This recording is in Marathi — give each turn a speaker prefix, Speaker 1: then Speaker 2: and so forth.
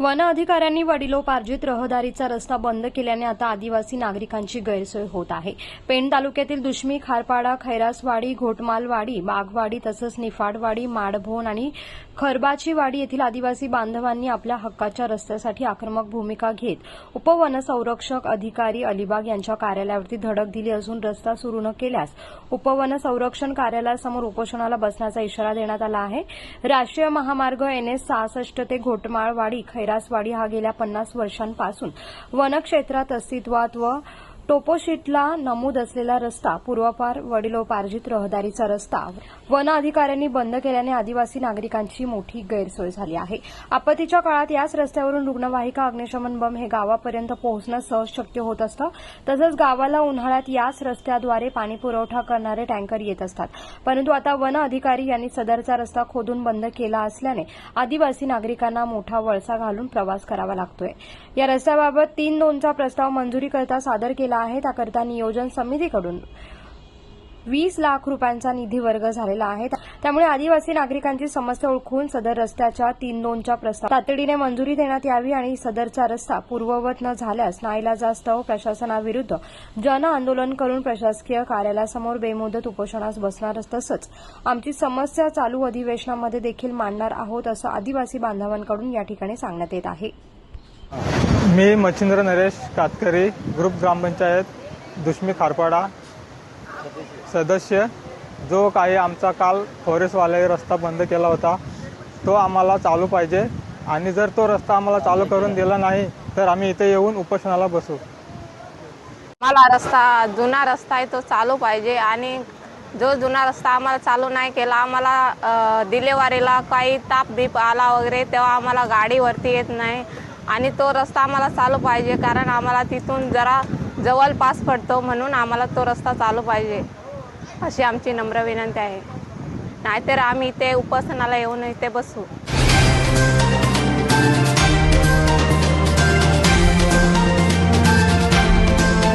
Speaker 1: वन अधिकाऱ्यांनी वडिलोपार्जित रहदारीचा रस्ता बंद केल्याने आता आदिवासी नागरिकांची गैरसोय होत आहे. पेण तालुक्यातील दुश्मी खारपाडा खैरासवाडी घोटमालवाडी बागवाडी तसंच निफाडवाडी माडभोन आणि खरबाचीवाडी येथील आदिवासी बांधवांनी आपल्या हक्काच्या रस्त्यासाठी आक्रमक भूमिका घेत उपवनसंरक्षक अधिकारी अलिबाग यांच्या कार्यालयावरती धडक दिली असून रस्ता सुरू न केल्यास उपवन संरक्षण कार्यालयासमोर उपोषणाला बसण्याचा इशारा देण्यात आला आहे. राष्ट्रीय महामार्ग एनएस सहासष्ट ते घोटमाळवाडी खैरासवाडी हा गेल्या पन्नास वर्षांपासून वनक्षेत्रात अस्तित्वात व टोपोशीटला नमूद असलेला रस्ता पूर्वपार वडिलोपार्जित रहदारीचा रस्ता. वन अधिकाऱ्यांनी बंद केल्याने आदिवासी नागरिकांची मोठी गैरसोय झाली आहे. आपत्तीच्या काळात याच रस्त्यावरून रुग्णवाहिका अग्निशमन बंब हे गावापर्यंत पोहोचणं सहज शक्य होत असतं. तसंच गावाला उन्हाळ्यात याच रस्त्याद्वारे पाणी पुरवठा करणारे टँकर येत असतात. परंतु आता वन अधिकारी यांनी सदरचा रस्ता खोदून बंद केला असल्याने आदिवासी नागरिकांना मोठा वळसा घालून प्रवास करावा लागतोय. या रस्त्याबाबत तीन दोनचा प्रस्ताव मंजुरीकरता सादर केला आहे त्याकरता नियोजन समितीकडून. वीस लाख रुपयांचा निधी वर्ग झालेला आहे. त्यामुळे आदिवासी नागरिकांची समस्या ओळखून सदर रस्त्याच्या तीन दोनच्या प्रस्ताव तातडीने मंजुरी देण्यात यावी आणि सदरचा रस्ता पूर्ववत न झाल्यास नाईलाजास्तव प्रशासनाविरुद्ध जन आंदोलन करून प्रशासकीय कार्यालयासमोर बेमुदत उपोषणास बसणार तसंच आमची समस्या चालू अधिवेशनामध्ये देखील मांडणार आहोत असं आदिवासी बांधवांकडून या ठिकाणी सांगण्यात येत आहे.
Speaker 2: मी मच्छिंद्र नरेश कातकरी ग्रुप ग्रामपंचायत दुश्मी खारपाडा. सदस्य जो काही आमचा काल फॉरेस्टवाले रस्ता बंद केला होता तो आम्हाला चालू पाहिजे. आणि जर तो रस्ता आम्हाला चालू करून दिला नाही तर आम्ही इथे येऊन उपोषणाला बसू.
Speaker 3: मला रस्ता जुना रस्ता आहे तो चालू पाहिजे. आणि जो जुना रस्ता आम्हाला चालू नाही केला आम्हाला डिलेवारीला काही ताप बीप आला वगैरे तेव्हा आम्हाला गाडीवरती येत नाही. आणि तो रस्ता आम्हाला चालू पाहिजे कारण आम्हाला तिथून जरा जवळपास पडतो म्हणून आम्हाला तो रस्ता चालू पाहिजे अशी आमची नम्र विनंती आहे. नाहीतर आम्ही इथे उपासनाला येऊन इथे बसू.